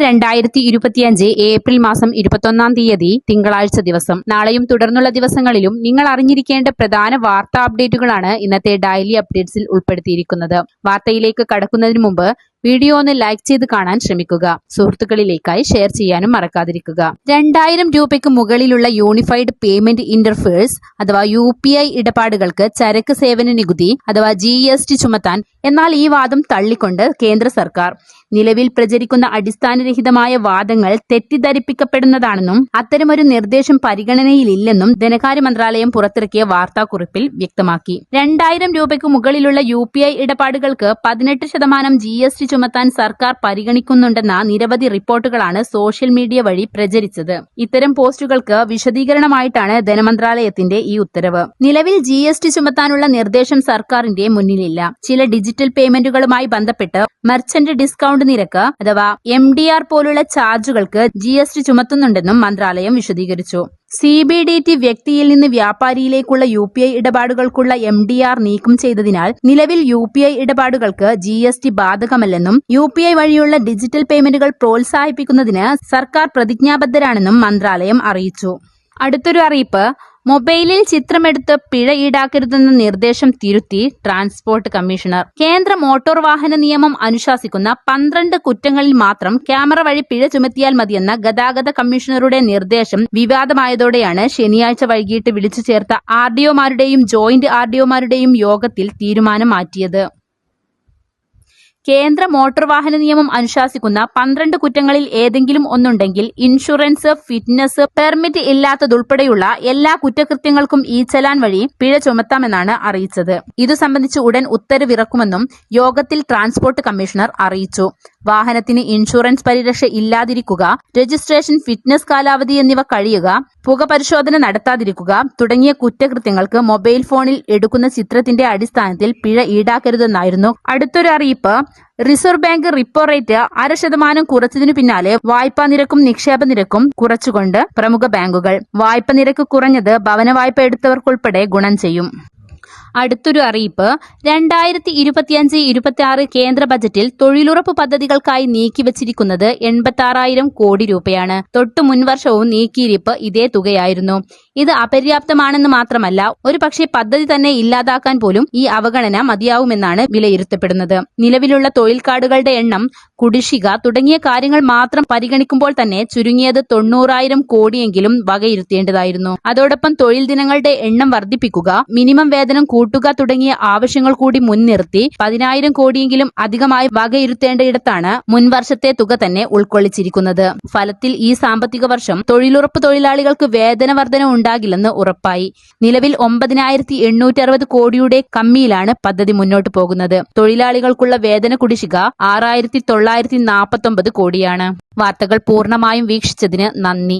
രണ്ടായിരത്തി ഇരുപത്തിയഞ്ച് ഏപ്രിൽ മാസം ഇരുപത്തൊന്നാം തീയതി തിങ്കളാഴ്ച ദിവസം. നാളെയും തുടർന്നുള്ള ദിവസങ്ങളിലും നിങ്ങൾ അറിഞ്ഞിരിക്കേണ്ട പ്രധാന വാർത്താ അപ്ഡേറ്റുകളാണ് ഇന്നത്തെ ഡയലി അപ്ഡേറ്റ്സിൽ ഉൾപ്പെടുത്തിയിരിക്കുന്നത്. വാർത്തയിലേക്ക് കടക്കുന്നതിന് മുമ്പ് വീഡിയോ ഒന്ന് ലൈക്ക് ചെയ്ത് കാണാൻ ശ്രമിക്കുക. സുഹൃത്തുക്കളിലേക്കായി ഷെയർ ചെയ്യാനും മറക്കാതിരിക്കുക. രണ്ടായിരം രൂപയ്ക്ക് മുകളിലുള്ള യൂണിഫൈഡ് പേയ്മെന്റ് ഇന്റർഫേഴ്സ് അഥവാ യു ഇടപാടുകൾക്ക് ചരക്ക് സേവന നികുതി അഥവാ ജി ചുമത്താൻ എന്നാൽ ഈ വാദം തള്ളിക്കൊണ്ട് കേന്ദ്ര സർക്കാർ. നിലവിൽ പ്രചരിക്കുന്ന അടിസ്ഥാനരഹിതമായ വാദങ്ങൾ തെറ്റിദ്ധരിപ്പിക്കപ്പെടുന്നതാണെന്നും അത്തരമൊരു നിർദ്ദേശം പരിഗണനയിലില്ലെന്നും ധനകാര്യ മന്ത്രാലയം പുറത്തിറക്കിയ വാർത്താക്കുറിപ്പിൽ വ്യക്തമാക്കി. രണ്ടായിരം രൂപയ്ക്ക് മുകളിലുള്ള യു ഇടപാടുകൾക്ക് പതിനെട്ട് ശതമാനം ജി ചുമത്താൻ സർക്കാർ പരിഗണിക്കുന്നുണ്ടെന്ന നിരവധി റിപ്പോർട്ടുകളാണ് സോഷ്യൽ മീഡിയ വഴി പ്രചരിച്ചത്. ഇത്തരം പോസ്റ്റുകൾക്ക് വിശദീകരണമായിട്ടാണ് ധനമന്ത്രാലയത്തിന്റെ ഈ ഉത്തരവ്. നിലവിൽ ജി എസ് ടി ചുമത്താനുള്ള നിർദ്ദേശം സർക്കാരിന്റെ മുന്നിലില്ല. ചില ഡിജിറ്റൽ പേയ്മെന്റുകളുമായി ബന്ധപ്പെട്ട് മെർച്ചന്റ് ഡിസ്കൌണ്ട് നിരക്ക് അഥവാ എം പോലുള്ള ചാർജുകൾക്ക് ജി ചുമത്തുന്നുണ്ടെന്നും മന്ത്രാലയം വിശദീകരിച്ചു. സി ബി ഡി ടി വ്യക്തിയിൽ നിന്ന് വ്യാപാരിയിലേക്കുള്ള യു പി ഐ ഇടപാടുകൾക്കുള്ള എം ഡി ആർ നീക്കം ചെയ്തതിനാൽ നിലവിൽ യു പി ഐ ഇടപാടുകൾക്ക് ജി എസ് ടി ബാധകമല്ലെന്നും യു പി ഐ വഴിയുള്ള ഡിജിറ്റൽ പേയ്മെന്റുകൾ പ്രോത്സാഹിപ്പിക്കുന്നതിന് സർക്കാർ പ്രതിജ്ഞാബദ്ധരാണെന്നും മന്ത്രാലയം അറിയിച്ചു. അടുത്തൊരു അറിയിപ്പ് മൊബൈലിൽ ചിത്രമെടുത്ത് പിഴ ഈടാക്കരുതെന്ന നിർദ്ദേശം തിരുത്തി ട്രാൻസ്പോർട്ട് കമ്മീഷണർ. കേന്ദ്ര മോട്ടോർ വാഹന നിയമം അനുശാസിക്കുന്ന പന്ത്രണ്ട് കുറ്റങ്ങളിൽ മാത്രം ക്യാമറ വഴി പിഴ ചുമത്തിയാൽ മതിയെന്ന ഗതാഗത കമ്മീഷണറുടെ നിർദ്ദേശം വിവാദമായതോടെയാണ് ശനിയാഴ്ച വൈകിട്ട് വിളിച്ചു ചേർത്ത ആർ ഡിഒമാരുടെയും ജോയിന്റ് ആർഡിഒമാരുടെയും യോഗത്തിൽ തീരുമാനം മാറ്റിയത്. കേന്ദ്ര മോട്ടോർ വാഹന നിയമം അനുശാസിക്കുന്ന പന്ത്രണ്ട് കുറ്റങ്ങളിൽ ഏതെങ്കിലും ഒന്നുണ്ടെങ്കിൽ ഇൻഷുറൻസ് ഫിറ്റ്നസ് പെർമിറ്റ് ഇല്ലാത്തതുൾപ്പെടെയുള്ള എല്ലാ കുറ്റകൃത്യങ്ങൾക്കും ഈ ചലാൻ വഴി പിഴ ചുമത്താമെന്നാണ് അറിയിച്ചത്. ഇതു സംബന്ധിച്ച് ഉടൻ ഉത്തരവിറക്കുമെന്നും യോഗത്തിൽ ട്രാൻസ്പോർട്ട് കമ്മീഷണർ അറിയിച്ചു. വാഹനത്തിന് ഇൻഷുറൻസ് പരിരക്ഷ ഇല്ലാതിരിക്കുക രജിസ്ട്രേഷൻ ഫിറ്റ്നസ് കാലാവധി എന്നിവ കഴിയുക പുക പരിശോധന നടത്താതിരിക്കുക തുടങ്ങിയ കുറ്റകൃത്യങ്ങൾക്ക് മൊബൈൽ ഫോണിൽ എടുക്കുന്ന ചിത്രത്തിന്റെ അടിസ്ഥാനത്തിൽ പിഴ ഈടാക്കരുതെന്നായിരുന്നു അടുത്തൊരു അറിയിപ്പ്. റിസർവ് ബാങ്ക് റിപ്പോ റേറ്റ് അര ശതമാനം കുറച്ചതിനു പിന്നാലെ വായ്പാ നിരക്കും നിക്ഷേപ നിരക്കും കുറച്ചുകൊണ്ട് പ്രമുഖ ബാങ്കുകൾ. വായ്പ നിരക്ക് കുറഞ്ഞത് ഭവന വായ്പ എടുത്തവർക്കുൾപ്പെടെ ഗുണം ചെയ്യും. അടുത്തൊരു അറിയിപ്പ്. രണ്ടായിരത്തി ഇരുപത്തിയഞ്ച് ഇരുപത്തി ആറ് കേന്ദ്ര ബജറ്റിൽ തൊഴിലുറപ്പ് പദ്ധതികൾക്കായി നീക്കിവച്ചിരിക്കുന്നത് എൺപത്തി ആറായിരം കോടി രൂപയാണ്. തൊട്ടു മുൻവർഷവും നീക്കിയിരിപ്പ് ഇതേ തുകയായിരുന്നു. ഇത് അപര്യാപ്തമാണെന്ന് മാത്രമല്ല ഒരു പക്ഷേ പദ്ധതി തന്നെ ഇല്ലാതാക്കാൻ പോലും ഈ അവഗണന മതിയാവുമെന്നാണ് വിലയിരുത്തപ്പെടുന്നത്. നിലവിലുള്ള തൊഴിൽ കാർഡുകളുടെ എണ്ണം കുടിശ്ശിക തുടങ്ങിയ കാര്യങ്ങൾ മാത്രം പരിഗണിക്കുമ്പോൾ തന്നെ ചുരുങ്ങിയത് തൊണ്ണൂറായിരം കോടിയെങ്കിലും വകയിരുത്തേണ്ടതായിരുന്നു. അതോടൊപ്പം തൊഴിൽ ദിനങ്ങളുടെ എണ്ണം വർദ്ധിപ്പിക്കുക മിനിമം വേതനം കൂട്ടുക തുടങ്ങിയ ആവശ്യങ്ങൾ കൂടി മുൻനിർത്തി പതിനായിരം കോടിയെങ്കിലും അധികമായി വകയിരുത്തേണ്ടയിടത്താണ് മുൻവർഷത്തെ തുക തന്നെ ഉൾക്കൊള്ളിച്ചിരിക്കുന്നത്. ഫലത്തിൽ ഈ സാമ്പത്തിക വർഷം തൊഴിലുറപ്പ് തൊഴിലാളികൾക്ക് വേതന വർധന ഉണ്ടാകില്ലെന്ന് ഉറപ്പായി. നിലവിൽ ഒമ്പതിനായിരത്തി എണ്ണൂറ്റി അറുപത് കോടിയുടെ കമ്മിയിലാണ് പദ്ധതി മുന്നോട്ട് പോകുന്നത്. തൊഴിലാളികൾക്കുള്ള വേതന കുടിശ്ശിക ആറായിരത്തി തൊള്ളായിരത്തി നാൽപ്പത്തൊമ്പത് കോടിയാണ്. വാർത്തകൾ പൂർണമായും വീക്ഷിച്ചതിന് നന്ദി.